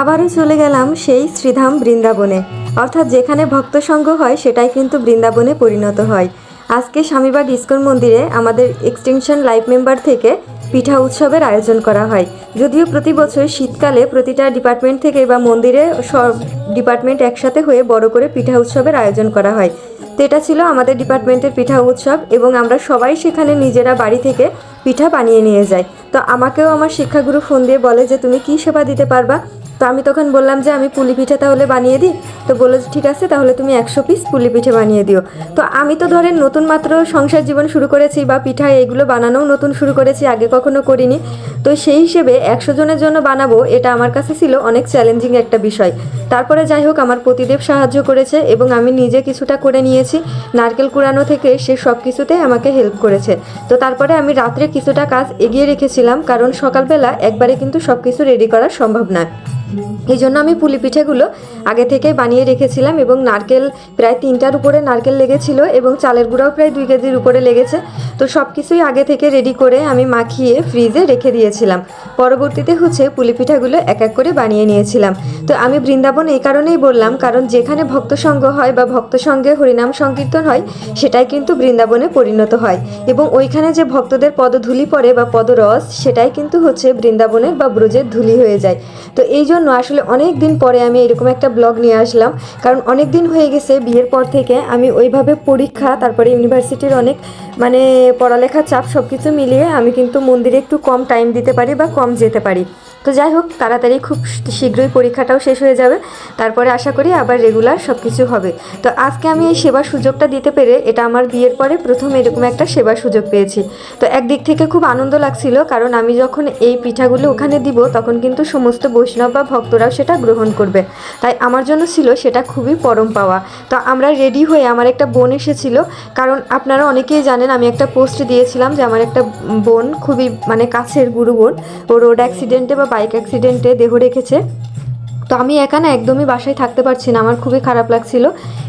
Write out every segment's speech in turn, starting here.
আবারও চলে গেলাম সেই শ্রীধাম বৃন্দাবনে। অর্থাৎ যেখানে ভক্ত সঙ্গ হয়, সেটাই কিন্তু বৃন্দাবনে পরিণত হয়। আজকে স্বামীবাগ ইস্কন মন্দিরে আমাদের এক্সটেনশন লাইফ মেম্বার থেকে পিঠা উৎসবের আয়োজন করা হয়। যদিও প্রতি বছর শীতকালে প্রতিটা ডিপার্টমেন্ট থেকে বা মন্দিরে সব ডিপার্টমেন্ট একসাথে হয়ে বড় করে পিঠা উৎসবের আয়োজন করা হয়। তো এটা ছিল আমাদের ডিপার্টমেন্টের পিঠা উৎসব এবং আমরা সবাই সেখানে নিজেরা বাড়ি থেকে পিঠা বানিয়ে নিয়ে যাই। তো আমাকেও আমার শিক্ষাগুরু ফোন দিয়ে বলে যে তুমি কী সেবা দিতে পারবা? তো আমি তখন বললাম যে আমি পুলি পিঠা তাহলে বানিয়ে দিই। তো বলল ঠিক আছে, তাহলে তুমি একশো পিস পুলি পিঠে বানিয়ে দিও। তো আমি তো ধরেন নতুন মাত্র সংসার জীবন শুরু করেছি বা পিঠা এগুলো বানানোও নতুন শুরু করেছি, আগে কখনো করিনি। তো সেই হিসেবে একশো জনের জন্য বানাবো, এটা আমার কাছে ছিল অনেক চ্যালেঞ্জিং একটা বিষয়। তারপরে যাই হোক, আমার পতিদেব সাহায্য করেছে এবং আমি নিজে কিছুটা করে নিয়েছি। নারকেল কুড়ানো থেকে সে সব কিছুতে আমাকে হেল্প করেছে। তো তারপরে আমি রাত্রে কিছুটা কাজ এগিয়ে রেখেছিলাম, কারণ সকালবেলা একবারে কিন্তু সব কিছু রেডি করা সম্ভব নয়। এই জন্য আমি পুলি পিঠেগুলো আগে থেকে বানিয়ে রেখেছিলাম এবং নারকেল প্রায় তিনটার উপরে নারকেল লেগেছিল এবং চালের গুঁড়াও প্রায় দুই কেজির উপরে লেগেছে। তো সব কিছুই আগে থেকে রেডি করে আমি মাখিয়ে ফ্রিজে রেখে দিয়েছিলাম। পরবর্তীতে হচ্ছে পুলি পিঠাগুলো এক এক করে বানিয়ে নিয়েছিলাম। তো আমি বৃন্দাবন এই কারণেই বললাম, কারণ যেখানে ভক্ত সঙ্গ হয় বা ভক্ত সঙ্গে হরিনাম সংকীর্তন হয়, সেটাই কিন্তু বৃন্দাবনে পরিণত হয়। এবং ওইখানে যে ভক্তদের পদধূলি পড়ে বা পদরস, সেটাই কিন্তু হচ্ছে বৃন্দাবনের বা ব্রজের ধুলি হয়ে যায়। তো এই জন্য আসলে অনেক দিন পরে আমি এরকম একটা ব্লগ নিয়ে আসলাম। কারণ অনেক দিন হয়ে গেছে বিয়ের পর থেকে আমি ওইভাবে পরীক্ষা, তারপরে ইউনিভার্সিটির অনেক মানে পড়ালেখার চাপ সব কিছু মিলিয়ে আমি কিন্তু মন্দিরে একটু কম টাইম দিতে পারি বা কম যেতে পারি। তো যাই হোক, তাড়াতাড়ি খুব শীঘ্রই পরীক্ষাটাও শেষ হয়ে যাবে। তারপরে আশা করি আবার রেগুলার সব কিছু হবে। তো আজকে আমি এই সেবার সুযোগটা দিতে পেরে এটা আমার বিয়ের পরে প্রথম এরকম একটা সেবার সুযোগ পেয়েছি। তো একদিক থেকে খুব আনন্দ লাগছিল, কারণ আমি যখন এই পিঠাগুলো ওখানে দিব তখন কিন্তু সমস্ত বৈষ্ণব বা ভক্তরাও সেটা গ্রহণ করবে। তাই আমার জন্য ছিল সেটা খুবই পরম পাওয়া। তো আমরা রেডি হয়ে আমার একটা বোন এসেছিল। কারণ আপনারা অনেকেই জানেন, আমি একটা পোস্ট দিয়েছিলাম যে আমার একটা বোন খুবই মানে কাছের গুরু বোন। ও রোড অ্যাক্সিডেন্টে বা বাইক অ্যাক্সিডেন্টে দেহ রেখেছে। তো আমি একা না একদমই বাসায় থাকতে পারছি না, আমার খুবই খারাপ লাগছিল।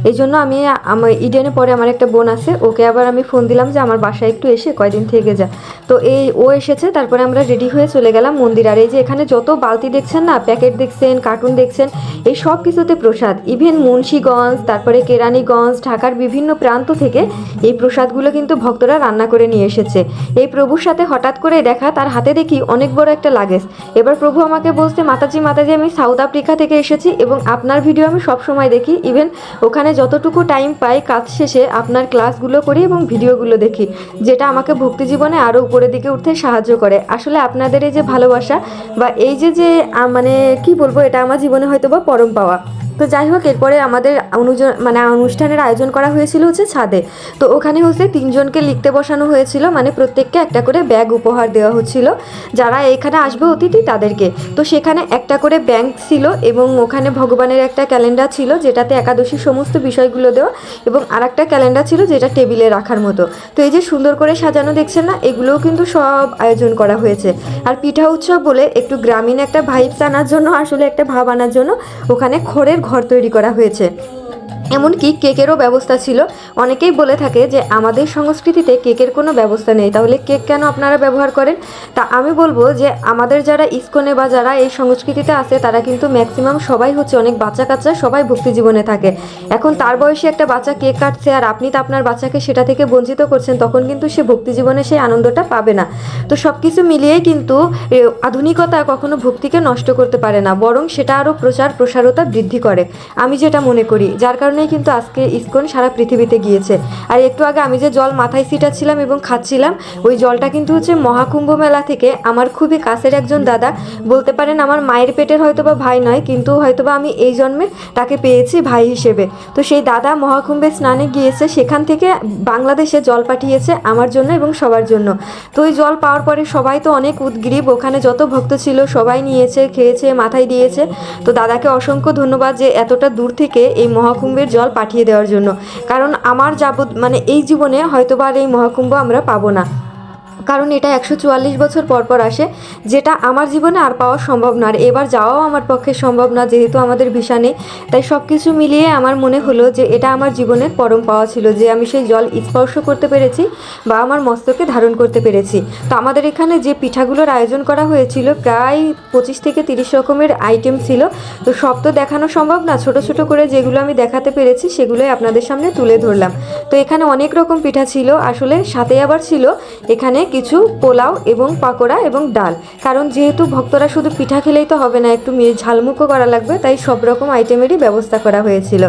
এই জন্য আমি, আমার ইডেনে পরে আমার একটা বোন আছে, ওকে আবার আমি ফোন দিলাম যে আমার বাসায় একটু এসে কয়দিন থেকে যা। তো এই, ও এসেছে, তারপরে আমরা রেডি হয়ে চলে গেলাম মন্দির। আর এই যে এখানে যত বালতি দেখছেন না প্যাকেট দেখছেন কার্টুন দেখছেন, এই সব কিছুতে প্রসাদ। ইভেন মুন্সীগঞ্জ, তারপরে কেরানীগঞ্জ, ঢাকার বিভিন্ন প্রান্ত থেকে এই প্রসাদগুলো কিন্তু ভক্তরা রান্না করে নিয়ে এসেছে। এই প্রভুর সাথে হঠাৎ করে দেখা, তার হাতে দেখি অনেক বড় একটা লাগেজ। এবার প্রভু আমাকে বলছে, মাতাজি মাতাজি, আমি সাউথ আফ্রিকা থেকে এসেছি এবং আপনার ভিডিও আমি সব সময় দেখি। ইভেন ওখানে যতটুকু টাইম পাই কাজ শেষে আপনার ক্লাসগুলো করি এবং ভিডিওগুলো দেখি, যেটা আমাকে ভক্তি জীবনে আরও উপরের দিকে উঠতে সাহায্য করে। আসলে আপনাদের এই যে ভালোবাসা বা এই যে যে মানে কি বলব, এটা আমার জীবনে হয়তো বা পরম পাওয়া। তো যাই হোক, এরপরে আমাদের অনুজ- মানে অনুষ্ঠানের আয়োজন করা হয়েছিল হচ্ছে ছাদে। তো ওখানে হচ্ছে তিনজনকে লিখতে বসানো হয়েছিল মানে প্রত্যেককে একটা করে ব্যাগ উপহার দেওয়া হচ্ছিল। যারা এখানে আসবে অতিথি তাদেরকে। তো সেখানে একটা করে ব্যাংক ছিল এবং ওখানে ভগবানের একটা ক্যালেন্ডার ছিল, যেটাতে একাদশীর সমস্ত বিষয়গুলো দেওয়া এবং আর একটা ক্যালেন্ডার ছিল যেটা টেবিলে রাখার মতো। তো এই যে সুন্দর করে সাজানো দেখছেন না, এগুলোও কিন্তু সব আয়োজন করা হয়েছে। আর পিঠা উৎসব বলে একটু গ্রামীণ একটা ভাইবস আনার জন্য, আসলে একটা ভাব আনার জন্য, ওখানে খড়ের ঘর তৈরি করা হয়েছে। এমনকি কেকেরও ব্যবস্থা ছিল। অনেকেই বলে থাকে যে, আমাদের সংস্কৃতিতে কেকের কোনো ব্যবস্থা নেই, তাহলে কেক কেন আপনারা ব্যবহার করেন? তা আমি বলব যে, আমাদের যারা ইস্কনে বা যারা এই সংস্কৃতিতে আছে, তারা কিন্তু ম্যাক্সিমাম সবাই হচ্ছে অনেক বাচ্চা কাচ্চা সবাই ভক্তি জীবনে থাকে। এখন তার বয়সে একটা বাচ্চা কেক কাটছে আর আপনি তো আপনার বাচ্চাকে সেটা থেকে বঞ্চিত করছেন, তখন কিন্তু সে ভক্তি জীবনে সেই আনন্দটা পাবে না। তো সব কিছু মিলিয়েই কিন্তু আধুনিকতা কখনো ভক্তিকে নষ্ট করতে পারে না, বরং সেটা আরও প্রচার প্রসারতা বৃদ্ধি করে। আমি যেটা মনে করি, যার কারণেই কিন্তু আজকে ইস্কন সারা পৃথিবীতে গিয়েছে। আর একটু আগে আমি যে জল মাথায় ছিটাচ্ছিলাম এবং খাচ্ছিলাম, ওই জলটা কিন্তু হচ্ছে মহাকুম্ভ মেলা থেকে আমার খুবই কাছের একজন দাদা। বলতে পারেন আমার মায়ের পেটের হয়তো বা ভাই নয়, কিন্তু হয়তো বা আমি এই জন্মে তাকে পেয়েছি ভাই হিসেবে। তো সেই দাদা মহাকুম্ভে স্নানে গিয়েছে, সেখান থেকে বাংলাদেশে জল পাঠিয়েছে আমার জন্য এবং সবার জন্য। তো ওই জল পাওয়ার পরে সবাই তো অনেক উদ্গ্রীব, ওখানে যত ভক্ত ছিল সবাই নিয়েছে, খেয়েছে, মাথায় দিয়েছে। তো দাদাকে অসংখ্য ধন্যবাদ যে এতটা দূর থেকে এই মহাকুম্ভের জল পাঠিয়ে দেওয়ার জন্য। কারণ আমার যাবত মানে এই জীবনে হয়তোবার আর এই মহাকুম্ভ আমরা পাবো না। কারণ এটা একশো চুয়াল্লিশ বছর পর পর আসে, যেটা আমার জীবনে আর পাওয়া সম্ভব না আর এবার যাওয়াও আমার পক্ষে সম্ভব না যেহেতু আমাদের ভিসা নেই। তাই সব কিছু মিলিয়ে আমার মনে হলো যে এটা আমার জীবনের পরম পাওয়া ছিল, যে আমি সেই জল স্পর্শ করতে পেরেছি বা আমার মস্তকে ধারণ করতে পেরেছি। তো আমাদের এখানে যে পিঠাগুলোর আয়োজন করা হয়েছিল প্রায় পঁচিশ থেকে তিরিশ রকমের আইটেম ছিল। তো সব তো দেখানো সম্ভব না, ছোট ছোট করে যেগুলো আমি দেখাতে পেরেছি সেগুলোই আপনাদের সামনে তুলে ধরলাম। তো এখানে অনেক রকম পিঠা ছিল, আসলে সাথে আবার ছিল এখানে কিছু পোলাও এবং পাকোড়া এবং ডাল। কারণ যেহেতু ভক্তরা শুধু পিঠা খেলেই তো হবে না, একটু ঝালমুখো করা লাগবে, তাই সব রকম আইটেমেরই ব্যবস্থা করা হয়েছিল।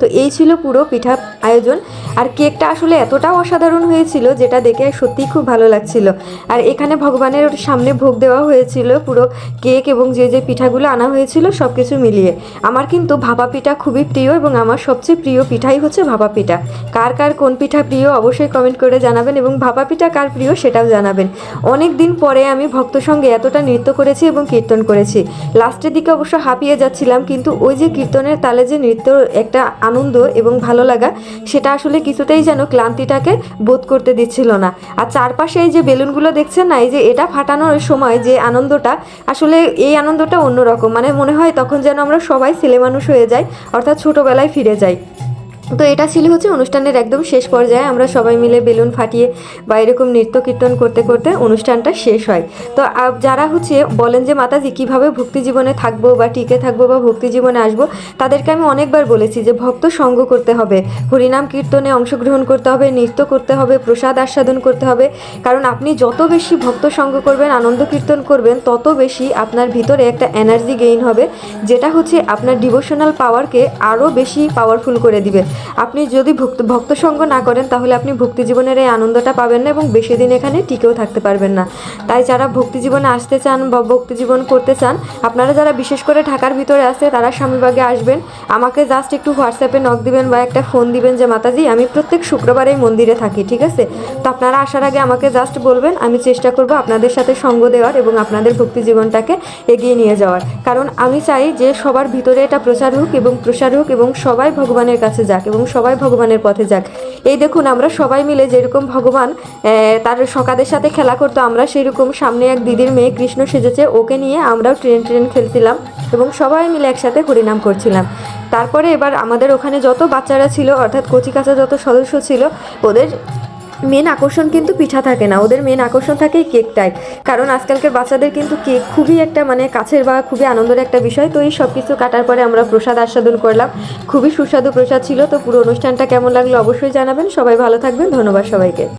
তো এই ছিল পুরো পিঠা আয়োজন। আর কেকটা আসলে এতটাও অসাধারণ হয়েছিল যেটা দেখে সত্যিই খুব ভালো লাগছিল। আর এখানে ভগবানের সামনে ভোগ দেওয়া হয়েছিল পুরো কেক এবং যে যে পিঠাগুলো আনা হয়েছিল সব কিছু মিলিয়ে। আমার কিন্তু ভাপা পিঠা খুবই প্রিয় এবং আমার সবচেয়ে প্রিয় পিঠাই হচ্ছে ভাপা পিঠা। কার কার কোন পিঠা প্রিয় অবশ্যই কমেন্ট করে জানাবেন এবং ভাপা পিঠা কার প্রিয় সেটাও জানাবেন। অনেক দিন পরে আমি ভক্ত সঙ্গে এতটা নৃত্য করেছি এবং কীর্তন করেছি। লাস্টের দিকে অবশ্য হাঁপিয়ে যাচ্ছিলাম কিন্তু ওই যে কীর্তনের তালে যে নৃত্য একটা আনন্দ এবং ভালো লাগা, সেটা আসলে কিছুতেই যেন ক্লান্তিটাকে বোধ করতে দিচ্ছিল না। আর চারপাশে এই যে বেলুনগুলো দেখছেন না, এই যে এটা ফাটানোর সময় যে আনন্দটা, আসলে এই আনন্দটা অন্যরকম। মানে মনে হয় তখন যেন আমরা সবাই ছেলে মানুষ হয়ে যাই, অর্থাৎ ছোটোবেলায় ফিরে যাই। তো এটা ছিল হচ্ছে অনুষ্ঠানের একদম শেষ পর্যায়ে। আমরা সবাই মিলে বেলুন ফাটিয়ে বা এরকম নৃত্য কীর্তন করতে করতে অনুষ্ঠানটা শেষ হয়। তো যারা হচ্ছে বলেন যে, মাতাজি, কীভাবে ভক্তি জীবনে থাকব বা টিকে থাকব বা ভক্তি জীবনে আসব? তাদেরকে আমি অনেকবার বলেছি যে, ভক্ত সঙ্গ করতে হবে, হরিনাম কীর্তনে অংশগ্রহণ করতে হবে, নৃত্য করতে হবে, প্রসাদ আস্বাদন করতে হবে। কারণ আপনি যত বেশি ভক্ত সঙ্গ করবেন, আনন্দ কীর্তন করবেন, তত বেশি আপনার ভিতরে একটা এনার্জি গেইন হবে, যেটা হচ্ছে আপনার ডিভোশনাল পাওয়ারকে আরও বেশি পাওয়ারফুল করে দিবে। আপনি যদি ভক্ত ভক্ত সঙ্গ না করেন, তাহলে আপনি ভক্তি জীবনের এই আনন্দটা পাবেন না এবং বেশি দিন এখানে টিকেও থাকতে পারবেন না। তাই যারা ভক্তি জীবনে আসতে চান বা ভক্তি জীবন করতে চান, আপনারা যারা বিশেষ করে ঢাকার ভিতরে আছে, তারা স্বামীবাগে আসবেন। আমাকে জাস্ট একটু হোয়াটসঅ্যাপে নক দিবেন বা একটা ফোন দিবেন যে, মাতাজি, আমি প্রত্যেক শুক্রবার এই মন্দিরে থাকি, ঠিক আছে? তো আপনারা আসার আগে আমাকে জাস্ট বলবেন, আমি চেষ্টা করব আপনাদের সাথে সঙ্গ দেওয়ার এবং আপনাদের ভক্তি জীবনটাকে এগিয়ে নিয়ে যাওয়ার। কারণ আমি চাই যে সবার ভিতরে এটা প্রচার হোক এবং প্রসার হোক এবং সবাই ভগবানের কাছে যাক। এবং সবাই ভগবানের পথে যাক। এই দেখুন, আমরা সবাই মিলে যেরকম ভগবান তার সকাদের সাথে খেলা করতো, আমরা সেরকম সামনে এক দিদির মেয়ে কৃষ্ণ সেজেছে, ওকে নিয়ে আমরাও ট্রেন ট্রেন খেলছিলাম এবং সবাই মিলে একসাথে হরিনাম করছিলাম। তারপরে এবার আমাদের ওখানে যত বাচ্চারা ছিল, অর্থাৎ কচি কাঁচা যত সদস্য ছিল, ওদের মেন আকর্ষণ কিন্তু পিঠা থাকে না। ওদের মেন আকর্ষণ থাকে কেকটাই। কারণ আজকালকার বাচ্চাদের কিন্তু কেক খুবই একটা মানে কাছের বা খুবই আনন্দের একটা বিষয়। তো এই সব কিছু কাটার পরে আমরা প্রসাদ আস্বাদন করলাম। খুবই সুস্বাদু প্রসাদ ছিল। তো পুরো অনুষ্ঠানটা কেমন লাগল অবশ্যই জানাবেন। সবাই ভালো থাকবেন। ধন্যবাদ সবাইকে।